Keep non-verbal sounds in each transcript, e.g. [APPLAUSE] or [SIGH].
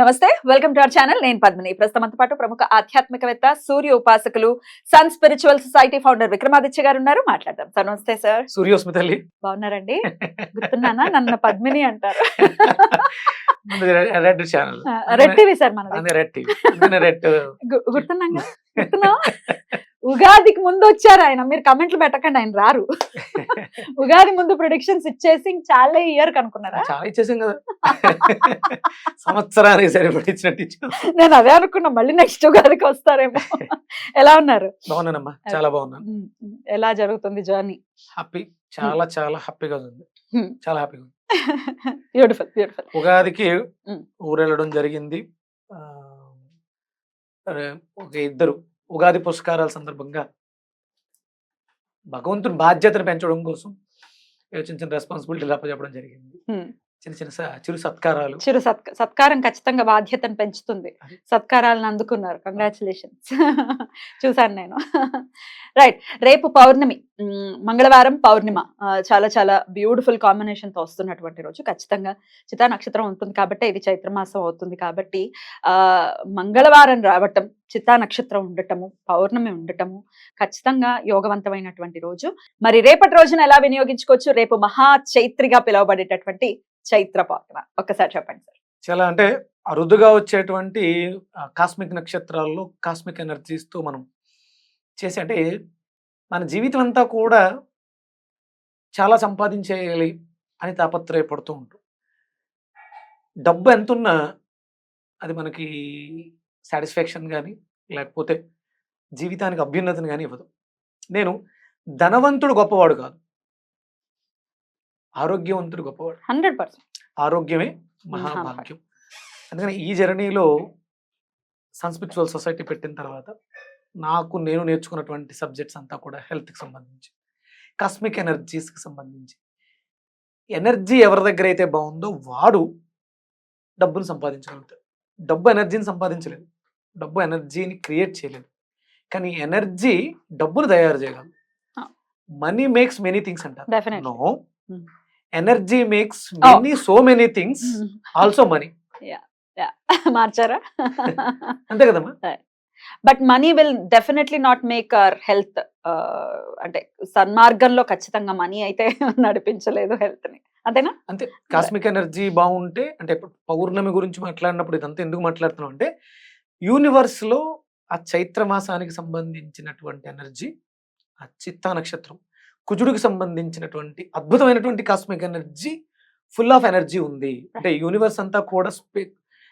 నమస్తే welcome to our channel. నేను పద్మిని. ప్రస్తుతం పాటు ప్రముఖ ఆధ్యాత్మికవేత్త సూర్య ఉపాసకులు sun spiritual society founder Vikramaditya గారు ఉన్నారు. మాట్లాడదాం. సార్ నమస్తే సార్. సూర్యోస్మి తల్లి. బాగున్నారండి? గుర్తున్నానా? నన్ను పద్మిని అంటారు. Red channel. Red TV sir మనది. Red TV. గుర్తున్నాం? గుర్తున్నావా? ఉగాదికి ముందు వచ్చారు ఆయన. మీరు కమెంట్లు పెట్టకండి ఆయన రారు. [LAUGHS] ఉగాది ముందు ప్రొడిక్షన్స్ ఇచ్చేసి చాలా ఇయర్ కనుక్కున్నారా చాలా ఇచ్చేసాం కదా. సంవత్సరానికి సరిపడి ఇచ్చినట్టు ఇచ్చాం. నేను అదే అనుకున్నా మళ్ళీ నెక్స్ట్ ఉగాదికి వస్తారేమో. ఎలా ఉన్నారు? బాగున్నానమ్మా. చాలా బాగున్నాను. ఎలా జరుగుతుంది జర్నీ హ్యాపీ చాలా చాలా హ్యాపీగా ఉంది. చాలా హ్యాపీగా ఉంది. బ్యూటిఫుల్ బ్యూటిఫుల్ ఉగాదికి. ఊరెళ్ళడం జరిగింది. ఒక ఇద్దరు. ఉగాది పురస్కారాల సందర్భంగా భగవంతుని బాధ్యతను పెంచడం కోసం యోచించిన చిన్న చిన్న రెస్పాన్సిబిలిటీలు అప్పచెప్పడం జరిగింది చిన్న చిన్న చిరు సత్కారాలు. చిరు సత్క సత్కారం ఖచ్చితంగా బాధ్యతను పెంచుతుంది. సత్కారాలను అందుకున్నారు. కంగ్రాచులేషన్స్ [LAUGHS] చూసాను నేను. రైట్ రేపు పౌర్ణమి. మంగళవారం పౌర్ణిమ. చాలా చాలా బ్యూటిఫుల్ కాంబినేషన్తో వస్తున్నటువంటి రోజు. ఖచ్చితంగా చితా నక్షత్రం ఉంటుంది కాబట్టి ఇది చైత్రమాసం అవుతుంది కాబట్టి ఆ మంగళవారం రావటం చితా నక్షత్రం ఉండటము పౌర్ణమి ఉండటము ఖచ్చితంగా యోగవంతమైనటువంటి రోజు. మరి రేపటి రోజున ఎలా వినియోగించుకోవచ్చు? రేపు మహా చైత్రిగా పిలువబడేటటువంటి చైత్ర పౌర్ణిమ ఒక్కసారి చెప్పండి సార్. చాలా అంటే అరుదుగా వచ్చేటువంటి కాస్మిక్ నక్షత్రాల్లో కాస్మిక్ ఎనర్జీస్తో మనం చేసి అంటే మన జీవితం అంతా కూడా చాలా సంపాదించేయాలి అని తాపత్రయపడుతూ ఉంటాం. డబ్బు ఎంతున్నా అది మనకి సాటిస్ఫాక్షన్ కానీ లేకపోతే జీవితానికి అభ్యున్నతిని కానీ ఇవ్వదు. నేను ధనవంతుడు గొప్పవాడు కాదు. ఆరోగ్యవంతుడు గొప్పవాడు. Hundred percent. ఆరోగ్యమే మహాభాగ్యం. అందుకని ఈ జర్నీలో సన్స్పిరిచువల్ సొసైటీ పెట్టిన తర్వాత నాకు నేను నేర్చుకున్నటువంటి సబ్జెక్ట్స్ అంతా కూడా హెల్త్కి సంబంధించి కాస్మిక్ ఎనర్జీస్కి సంబంధించి. ఎనర్జీ ఎవరి దగ్గర అయితే బాగుందో వాడు డబ్బును సంపాదించగలుగుతాడు. డబ్బు ఎనర్జీని సంపాదించలేదు డబ్బు ఎనర్జీని క్రియేట్ చేయలేదు కానీ ఎనర్జీ డబ్బును తయారు చేయగలదు. మనీ మేక్స్ మెనీ థింగ్స్ అంటారు. No. Energy makes. Many so many things also money మార్చారా? [LAUGHS] అంతే కదమ్మా. But money will definitely not make our health అంటే సన్మార్గంలో ఖచ్చితంగా మనీ అయితే [LAUGHS] నడిపించలేదు హెల్త్ని. అంతేనా? అంతే. కాస్మిక్ ఎనర్జీ బాగుంటే అంటే పౌర్ణమి గురించి మాట్లాడినప్పుడు ఇదంతా ఎందుకు మాట్లాడుతున్నాం అంటే యూనివర్స్లో ఆ చైత్ర మాసానికి సంబంధించినటువంటి ఎనర్జీ ఆ చిత్తా నక్షత్రం కుజుడికి సంబంధించినటువంటి అద్భుతమైనటువంటి cosmic energy full of energy ఉంది. అంటే యూనివర్స్ అంతా కూడా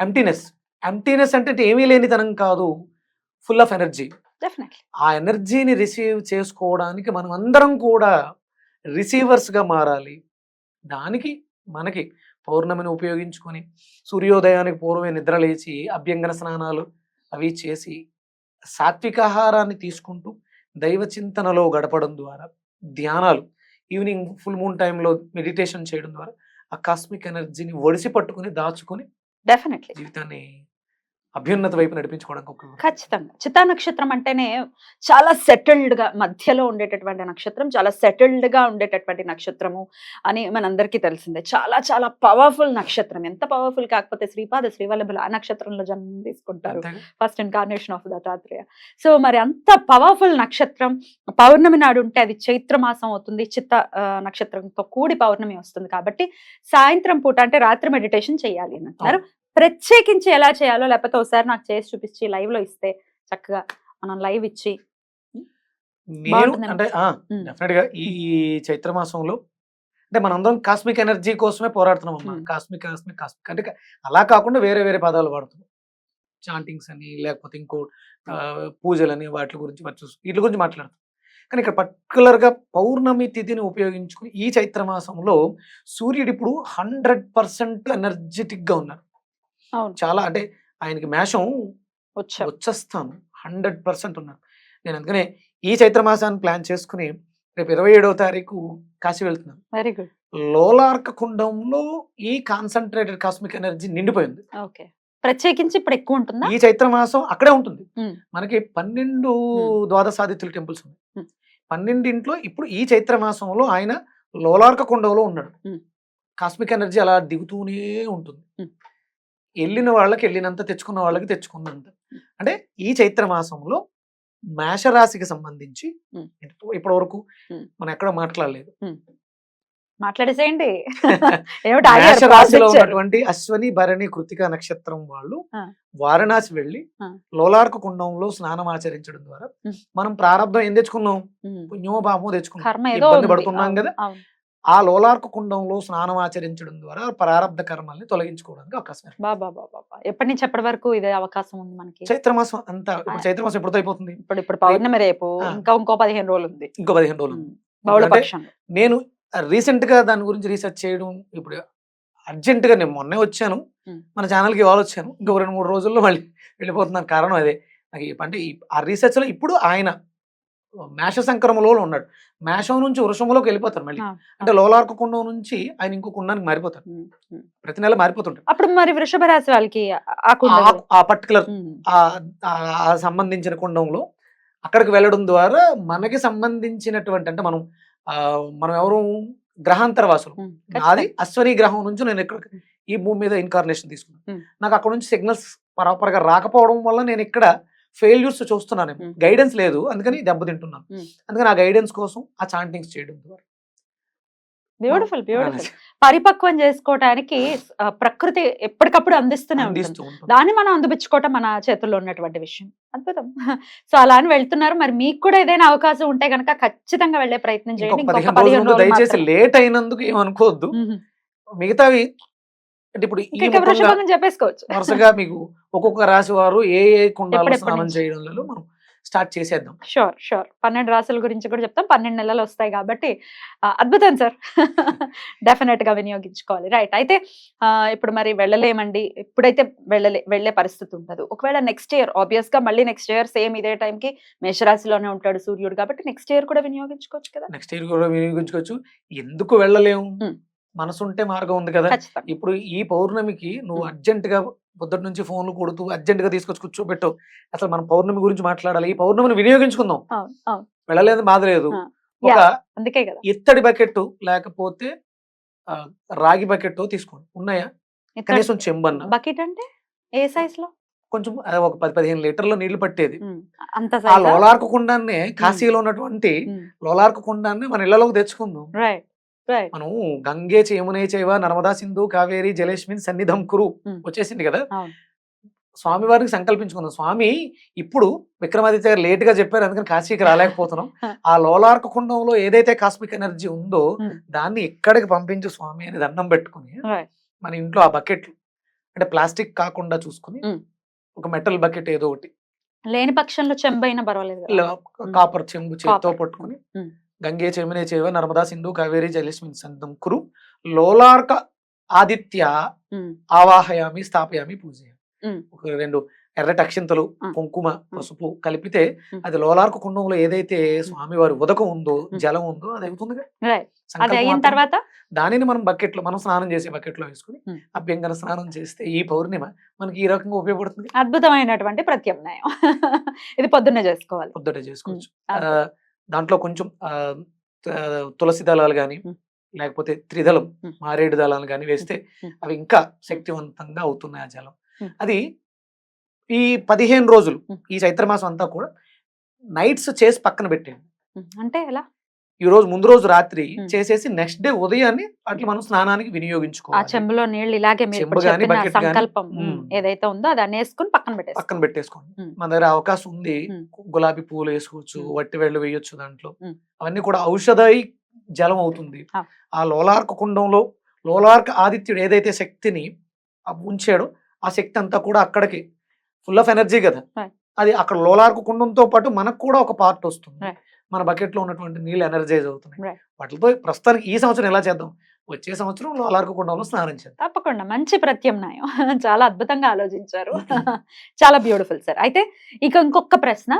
ఎంటీనెస్ ఎంటీనెస్ అంటే ఏమీ లేనితనం కాదు ఫుల్ ఆఫ్ ఎనర్జీ ఆ ఎనర్జీని రిసీవ్ చేసుకోవడానికి మనం అందరం కూడా రిసీవర్స్గా మారాలి. దానికి మనకి పౌర్ణమిని ఉపయోగించుకొని సూర్యోదయానికి పూర్వమే నిద్ర లేచి అభ్యంగన స్నానాలు అవి చేసి సాత్వికాహారాన్ని తీసుకుంటూ దైవ చింతనలో గడపడం ద్వారా ధ్యానాలు. ఈవినింగ్ ఫుల్ మూన్ టైంలో మెడిటేషన్ చేయడం ద్వారా ఆ కాస్మిక్ ఎనర్జీని ఒడిసి పట్టుకొని దాచుకొని డెఫినెట్లీ. జీవితాన్ని అభ్యున్నత వైపు నడిపించుకోవడానికి ఖచ్చితంగా. చిత్తా నక్షత్రం అంటేనే చాలా సెటిల్డ్గా మధ్యలో ఉండేటటువంటి నక్షత్రం చాలా సెటిల్డ్గా ఉండేటటువంటి నక్షత్రము అని మనందరికీ తెలిసిందే. చాలా చాలా పవర్ఫుల్ నక్షత్రం. ఎంత పవర్ఫుల్ కాకపోతే శ్రీపాద శ్రీవల్లభులు ఆ నక్షత్రంలో జన్మం తీసుకుంటారు? First incarnation of Dattatreya. So మరి అంత పవర్ఫుల్ నక్షత్రం పౌర్ణమి నాడు ఉంటే అది చైత్ర మాసం అవుతుంది. చిత్త నక్షత్రంతో కూడి పౌర్ణమి వస్తుంది కాబట్టి సాయంత్రం పూట అంటే రాత్రి మెడిటేషన్ చేయాలి అని అంటున్నారు ప్రత్యేకించి ఎలా చేయాలో లేకపోతే ఒకసారి నాకు చేసి చూపించి లైవ్లో ఇస్తే చక్కగా మనం లైవ్ ఇచ్చి అంటే ఉమ్. డెఫినెట్గా ఈ చైత్ర మాసంలో అంటే మనందరం కాస్మిక్ ఎనర్జీ కోసమే పోరాడుతున్నాం అమ్మా. కాస్మిక్ కాస్మిక్ కాస్మిక్ అంటే అలా కాకుండా వేరే వేరే పదాలు వాడుతున్నాం. చాంటింగ్స్ అని లేకపోతే ఇంకో పూజలని వాటి గురించి వాటి గురించి మాట్లాడతాం కానీ ఇక్కడ పర్టికులర్గా పౌర్ణమి తిథిని ఉపయోగించుకుని ఈ చైత్ర మాసంలో సూర్యుడు ఇప్పుడు హండ్రెడ్ పర్సెంట్ ఎనర్జెటిక్గా ఉన్నారు చాలా అంటే ఆయనకి మేషం వచ్చా వచ్చేస్తాను. హండ్రెడ్ పర్సెంట్ ఉన్నారు నేను అందుకనే ఈ చైత్ర మాసాన్ని ప్లాన్ చేసుకుని రేపు ఇరవై ఏడవ తారీఖు కాశీ వెళ్తున్నాను. Very good. లోలార్క కుండంలో ఈ కాన్సన్ట్రేటెడ్ కాస్మిక్ ఎనర్జీ నిండిపోయింది. ఓకే. ప్రత్యేకించి ఇప్పుడు ఎక్కువ ఉంటుందా? ఈ చైత్ర మాసం అక్కడే ఉంటుంది. మనకి పన్నెండు. ద్వాదశాదిత్యుల టెంపుల్స్ ఉన్నాయి. పన్నెండింట్లో ఇప్పుడు ఈ చైత్ర మాసంలో ఆయన లోలార్క కుండంలో ఉన్నాడు. కాస్మిక్ ఎనర్జీ అలా దిగుతూనే ఉంటుంది. వెళ్ళిన వాళ్ళకి వెళ్ళినంత తెచ్చుకున్న వాళ్ళకి తెచ్చుకున్నంత అంటే ఈ చైత్ర మాసంలో మేషరాశికి సంబంధించి. ఇప్పటి వరకు. మనం ఎక్కడ మాట్లాడలేదు మాట్లాడేసేయండి [LAUGHS] మేషరాశిలో. ఉన్నటువంటి అశ్వని భరణి కృతిక నక్షత్రం వాళ్ళు. వారణాసి వెళ్ళి. లోలార్క కుండంలో స్నానం ఆచరించడం ద్వారా. మనం ప్రారంభం ఏం తెచ్చుకున్నాం. పుణ్యమో పాపమో తెచ్చుకున్నాం ఇబ్బంది. పడుతున్నాం కదా. ఆ లోలార్క కుండంలో స్నానం ఆచరించడం ద్వారా ప్రారంభ కర్మల్ని తొలగించుకోవడానికి అవకాశం. ఎప్పటి నుంచి ఎప్పటి వరకు ఇదే అవకాశం ఉంది మనకి? చైత్రమాసం అంతా ఇప్పుడు. చైత్రమాసం ఎప్పుడు అయిపోతుంది? ఇప్పుడు ఇప్పుడు పౌర్ణమి రేపు. ఇంకా ఇంకో పదిహేను రోజులు ఉంది ఇంకో పదిహేను రోజులు నేను రీసెంట్గా దాని గురించి రీసెర్చ్ చేయడం ఇప్పుడు అర్జెంట్గా నేను మొన్నే వచ్చాను. మన ఛానల్కి ఇవాళ వచ్చాను. ఇంకో రెండు మూడు రోజుల్లో మళ్ళీ వెళ్ళిపోతున్నాను. కారణం అదే. నాకు అంటే ఆ రీసెర్చ్లో ఇప్పుడు ఆయన మేష సంక్రమలో ఉన్నాడు. మేషం నుంచి వృషంలోకి వెళ్ళిపోతారు మళ్ళీ. అంటే లోలార్క కుండం నుంచి ఆయన ఇంకో కుండానికి మారిపోతారు. ప్రతి నెల మారిపోతుంటారు అప్పుడు మరి వృషభ రాశి వాళ్ళకి ఆ పర్టికులర్. ఆ- సంబంధించిన కుండంలో అక్కడికి వెళ్ళడం ద్వారా మనకి సంబంధించినటువంటి అంటే మనం ఆ, మనం ఎవరు గ్రహాంతర వాసులు. నాది అశ్వని గ్రహం నుంచి నేను ఇక్కడ ఈ భూమి మీద ఇన్కార్నేషన్ తీసుకున్నాను. నాకు అక్కడ నుంచి సిగ్నల్స్ పరాపరగా రాకపోవడం వల్ల నేను ఇక్కడ ఫెయిల్యూర్స్ చూస్తున్నాను. గైడెన్స్ లేదు అందుకని దెబ్బతింటున్నాను. అందుకని ఆ గైడెన్స్ కోసం ఆ చాంటింగ్స్ చేయడం ద్వారా. Beautiful beautiful. పరిపక్వం చేసుకోవటానికి ప్రకృతి ఎప్పటికప్పుడు అందిస్తూనే ఉంటుంది. దాన్ని మనం అందిపుచ్చుకోవటం మన చేతుల్లో ఉన్నటువంటి విషయం. అద్భుతం. సో అలా అని వెళ్తున్నారు. మరి మీకు కూడా ఏదైనా అవకాశం ఉంటే కనుక ఖచ్చితంగా వెళ్ళే ప్రయత్నం చేయండి. దయచేసి. లేట్ అయినందుకు ఏమనుకోవద్దు. మిగతావి అంటే ఇప్పుడు చెప్పేసుకోవచ్చు. వరుసగా మీకు ఒక్కొక్క రాశి వారు ఏ ఏ కుండాలు స్నానం? చేయడంలో మనం స్టార్ట్ చేసేద్దాం. Sure sure. పన్నెండు రాసుల గురించి కూడా చెప్తాం. పన్నెండు నెలలు వస్తాయి కాబట్టి అద్భుతం సార్. [LAUGHS] డెఫినెట్గా వినియోగించుకోవాలి. రైట్ అయితే ఇప్పుడు మరి వెళ్ళలేమండి. ఇప్పుడైతే వెళ్ళలే వెళ్ళే పరిస్థితి ఉండదు. ఒకవేళ నెక్స్ట్ ఇయర్ ఆబ్వియస్గా మళ్ళీ నెక్స్ట్ ఇయర్ సేమ్ ఇదే టైంకి మేషరాశిలోనే ఉంటాడు సూర్యుడు కాబట్టి నెక్స్ట్ ఇయర్ కూడా వినియోగించుకోవచ్చు కదా. నెక్స్ట్ ఇయర్ కూడా వినియోగించుకోవచ్చు. ఎందుకు వెళ్ళలేము. మనసు ఉంటే మార్గం ఉంది కదా. ఇప్పుడు ఈ పౌర్ణమికి నువ్వు. అర్జెంట్గా పొద్దున్న నుంచి ఫోన్లు కొడుతూ అర్జెంట్గా తీసుకొచ్చి కూర్చోబెట్టావు అసలు మనం పౌర్ణమి గురించి మాట్లాడాలి. ఈ పౌర్ణమిని వినియోగించుకుందాం. వెళ్ళలేదు బాధ లేదు. ఒక ఇత్తడి బకెట్ లేకపోతే రాగి బకెట్ తీసుకోండి. ఉన్నాయా? కనీసం చెంబన్న. బకెట్ అంటే? ఏ సైజ్లో కొంచెం ఒక పది పదిహేను లీటర్ల నీళ్ళు పట్టేది. ఆ లోలార్క కుండాన్నే కాశీలో ఉన్నటువంటి లోలార్క కుండాన్ని మన ఇళ్ళలోకి తెచ్చుకుందాం. మనం గంగే చేమునే చేవ నర్మదా సింధు కావేరి జలేష్మిన్ సన్నిధం కురు. వచ్చేసింది కదా అవును. స్వామి వారికి సంకల్పించుకుందాం స్వామి ఇప్పుడు విక్రమాదిత్య గారు లేట్గా చెప్పారు అందుకని కాశీకి రాలేకపోతున్నాం [LAUGHS] ఆ లోలార్క కుండంలో ఏదైతే కాస్మిక్ ఎనర్జీ ఉందో. దాన్ని ఇక్కడికి పంపించు స్వామి అని దండం పెట్టుకుని మన ఇంట్లో ఆ బకెట్లు అంటే ప్లాస్టిక్ కాకుండా చూసుకుని. ఒక మెటల్ బకెట్ ఏదో ఒకటి లేని పక్షంలో చెంబైనా పర్వాలేదు కాపర్ చెంబు చేత్తో. పట్టుకుని. గంగే చెమినే చేవ నర్మదా సింధు కావేరి జలేష్మిన్ సంతం కురు లోలార్క ఆదిత్య ఆవాహయామి స్థాపయామి పూజయామి. ఒక రెండు ఎర్రటి అక్షింతలు. కుంకుమ పసుపు కలిపితే. అది లోలార్క కుండంలో ఏదైతే స్వామివారి ఉదకం ఉందో. జలం ఉందో అది అవుతుంది తర్వాత? దానిని మనం బకెట్లో మనం స్నానం చేసే బకెట్లో వేసుకుని. అభ్యంగన స్నానం చేస్తే ఈ పౌర్ణిమ మనకి ఈ రకంగా ఉపయోగపడుతుంది. అద్భుతమైనటువంటి ప్రత్యామ్నాయం. [LAUGHS] ఇది పొద్దున్నే చేసుకోవాలి. పొద్దుట చేసుకోవచ్చు. దాంట్లో కొంచెం తులసి దళాలు కానీ. లేకపోతే త్రిదళం. మారేడు దళాలు కానీ వేస్తే. అవి ఇంకా శక్తివంతంగా అవుతున్నాయి ఆ జలం. అది ఈ పదిహేను రోజులు. ఈ చైత్రమాసం అంతా కూడా నైట్స్ చేసి పక్కన పెట్టేయండి అంటే ఎలా ఈ రోజు ముందు రోజు రాత్రి. చేసేసి నెక్స్ట్ డే ఉదయాన్నే అట్లా మనం స్నానానికి ఆ వినియోగించుకోవాలి చెంబులో నీళ్ళు ఇలాగే సంకల్పం. ఏదైతే ఉందో అది అనేసుకుని పక్కన పెట్టేసి పక్కన పెట్టేసుకోండి. మన దగ్గర అవకాశం ఉంది. గులాబీ పూలు వేసుకోవచ్చు. వట్టి వేళ్ళు వేయొచ్చు దాంట్లో. అవన్నీ కూడా ఔషధాయి జలం అవుతుంది ఆ. ఆ లోలార్క కుండంలో లోలార్క ఆదిత్యుడు ఏదైతే శక్తిని ఆ ఉంచాడో ఆ శక్తి అంతా కూడా అక్కడికి ఫుల్ ఆఫ్ ఎనర్జీ కదా. అది అక్కడ లోలార్కు కుండంతో పాటు మనకు కూడా ఒక పార్ట్ వస్తుంది. మన బకెట్లో ఉన్నటువంటి నీళ్ళు ఎనర్జైజ్ అవుతున్నాయి. వాటితో ప్రస్తుతానికి ఈ సంవత్సరం ఎలా చేద్దాం? వచ్చే సంవత్సరం లోలార్కు కుండంలో స్నానం చేద్దాం తప్పకుండా. మంచి ప్రత్యామ్నాయం. [LAUGHS] చాలా అద్భుతంగా ఆలోచించారు. [LAUGHS] చాలా బ్యూటిఫుల్ సార్ అయితే ఇక ఇంకొక ప్రశ్న.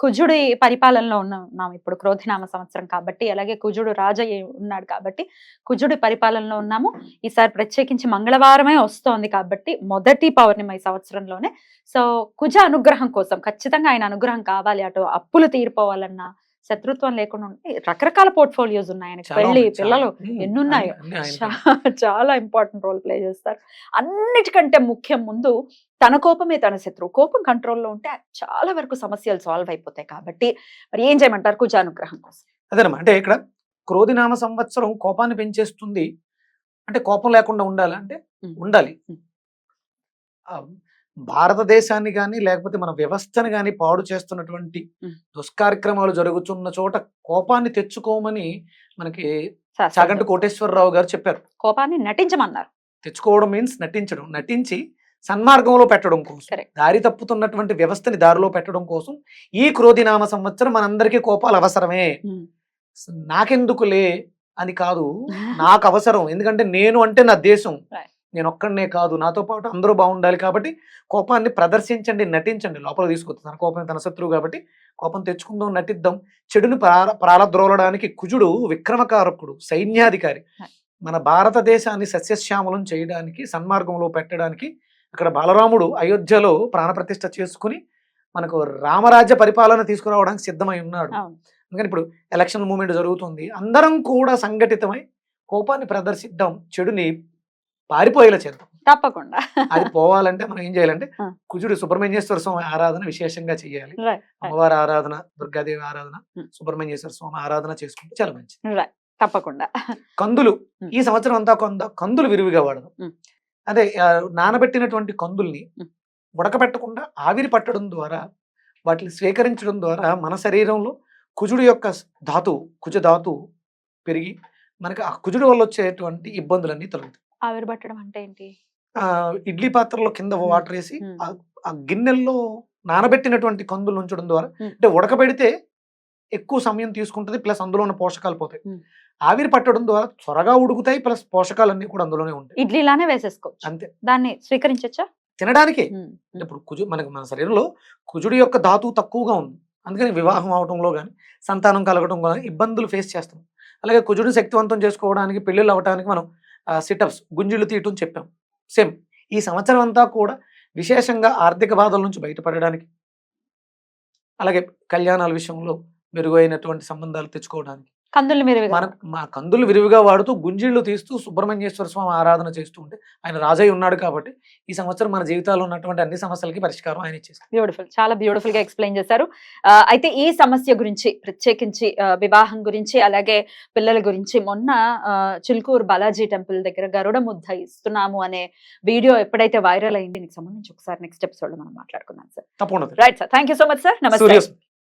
కుజుడి పరిపాలనలో ఉన్నాం ఇప్పుడు క్రోధినామ సంవత్సరం కాబట్టి అలాగే కుజుడు రాజయ్య ఉన్నాడు కాబట్టి కుజుడి పరిపాలనలో ఉన్నాము. ఈసారి ప్రత్యేకించి మంగళవారమే వస్తోంది కాబట్టి మొదటి పౌర్ణమి ఈ సంవత్సరంలోనే. సో కుజ అనుగ్రహం కోసం ఖచ్చితంగా ఆయన అనుగ్రహం కావాలి అటు అప్పులు తీరిపోవాలన్నా శత్రుత్వం లేకుండా ఉంటే రకరకాల పోర్ట్ఫోలియోస్ ఉన్నాయి. ఆయనకి పెళ్ళి ఉన్నాయి, చాలా. పిల్లలు ఎన్నున్నాయో. ఆయనకే. చాలా ఇంపార్టెంట్ రోల్ ప్లే చేస్తారు. అన్నిటికంటే ముఖ్యం ముందు తన కోపమే తన శత్రువు. కోపం కంట్రోల్లో ఉంటే చాలా వరకు సమస్యలు సాల్వ్ అయిపోతాయి కాబట్టి మరి ఏం చేయమంటారు కుజానుగ్రహం కోసం? అదేనమ్మా. అంటే ఇక్కడ క్రోధినామ సంవత్సరం కోపాన్ని పెంచేస్తుంది. అంటే కోపం లేకుండా ఉండాలి? అంటే ఉమ్. ఉండాలి. భారతదేశాన్ని కానీ లేకపోతే మన వ్యవస్థని కానీ పాడు చేస్తున్నటువంటి. దుష్కార్యక్రమాలు జరుగుతున్న చోట కోపాన్ని తెచ్చుకోమని మనకి చాగంటి. కోటేశ్వరరావు గారు చెప్పారు కోపాన్ని నటించమన్నారు తెచ్చుకోవడం మీన్స్ నటించడం నటించి సన్మార్గంలో పెట్టడం కోసం. దారి తప్పుతున్నటువంటి వ్యవస్థని దారిలో పెట్టడం కోసం ఈ క్రోధినామ సంవత్సరం మనందరికీ కోపాలు అవసరమే నాకెందుకులే అని కాదు [LAUGHS] నాకు అవసరం ఎందుకంటే నేను అంటే నా దేశం. నేను ఒక్కడనే కాదు నాతో పాటు అందరూ బాగుండాలి కాబట్టి కోపాన్ని ప్రదర్శించండి నటించండి. లోపల తీసుకొద్దు తన కోపం తన శత్రువు కాబట్టి కోపం తెచ్చుకుందాం నటిద్దాం. చెడుని ప్రార ప్రారద్రోలడానికి కుజుడు విక్రమకారకుడు సైన్యాధికారి. మన భారతదేశాన్ని సస్యశ్యామలం చేయడానికి సన్మార్గంలో పెట్టడానికి అక్కడ బాలరాముడు అయోధ్యలో ప్రాణప్రతిష్ఠ చేసుకుని మనకు రామరాజ్య పరిపాలన తీసుకురావడానికి సిద్ధమై ఉన్నాడు. అందుకని ఇప్పుడు ఎలక్షన్ మూమెంట్ జరుగుతుంది. అందరం కూడా సంఘటితమై కోపాన్ని ప్రదర్శిద్దాం చెడుని పారిపోయేలా చేద్దాం తప్పకుండా అది పోవాలంటే మనం ఏం చేయాలంటే. కుజుడు సుబ్రహ్మణ్యేశ్వర స్వామి ఆరాధన విశేషంగా చేయాలి. అమ్మవారి ఆరాధన దుర్గాదేవి ఆరాధన. సుబ్రహ్మణ్యేశ్వర స్వామి ఆరాధన చేసుకుంటే చాలా మంచిది. తప్పకుండా కందులు. ఈ సంవత్సరం అంతా కొంద కందులు విరివిగా వాడదాం. అదే నానబెట్టినటువంటి కందుల్ని. ఉడకబెట్టకుండా ఆవిరి పట్టడం ద్వారా వాటిని స్వీకరించడం ద్వారా మన శరీరంలో కుజుడు యొక్క ధాతువు కుజ ధాతువు పెరిగి మనకి ఆ కుజుడు వల్ల వచ్చేటువంటి ఇబ్బందులన్నీ తొలగుతాయి ఆవిరి పట్టడం అంటే ఏంటి? ఆ, ఇడ్లీ పాత్రలో కింద. వాటర్ వేసి. ఆ- గిన్నెల్లో నానబెట్టినటువంటి కందులు ఉంచడం ద్వారా. అంటే ఉడకబెడితే ఎక్కువ సమయం తీసుకుంటుంది ప్లస్ అందులో ఉన్న పోషకాలు పోతాయి. ఆవిరి పట్టడం ద్వారా త్వరగా ఉడుకుతాయి ప్లస్ పోషకాలన్నీ కూడా అందులోనే ఉంటాయి. ఇడ్లీలానే వేసేసుకోవచ్చు. అంతే. దాన్ని స్వీకరించచ్చా? తినడానికే. ఇప్పుడు కుజు మనకి మన శరీరంలో కుజుడి యొక్క ధాతువు తక్కువగా ఉంది. అందుకని వివాహం అవటంలో కానీ సంతానం కలగడం కానీ ఇబ్బందులు ఫేస్ చేస్తాం అలాగే కుజుడిని శక్తివంతం చేసుకోవడానికి పెళ్ళిళ్ళు అవ్వడానికి మనం సిటప్స్ గుంజులు తీయటం చెప్పాం. సేమ్ ఈ సంవత్సరం అంతా కూడా విశేషంగా ఆర్థిక బాధల నుంచి బయటపడడానికి అలాగే కళ్యాణాల విషయంలో మెరుగైనటువంటి సంబంధాలు తెచ్చుకోవడానికి కందులు మన మా కందులు విరివిగా వాడుతూ గుంజిళ్ళు తీస్తూ సుబ్రహ్మణ్యేశ్వర స్వామి ఆరాధన చేస్తూ ఉంటే ఆయన రాజయ్య ఉన్నాడు కాబట్టి ఈ సంవత్సరం మన జీవితాల్లో ఉన్నటువంటి అన్ని సమస్యలకి పరిష్కారం ఆయన ఇచ్చేసారు బ్యూటిఫుల్ చాలా బ్యూటిఫుల్గా ఎక్స్ప్లెయిన్ చేశారు. అయితే ఈ సమస్య గురించి ప్రత్యేకించి వివాహం గురించి అలాగే పిల్లల గురించి మొన్న చిలుకూరు బాలాజీ టెంపుల్ దగ్గర గరుడ ముద్ద ఇస్తున్నాము అనే వీడియో ఎప్పుడైతే వైరల్ అయింది దీనికి సంబంధించి ఒకసారి నెక్స్ట్ ఎపిసోడ్లో మనం మాట్లాడుకుందాం సార్ తప్పకుండా. Right sir thank you so much sir. నమస్తే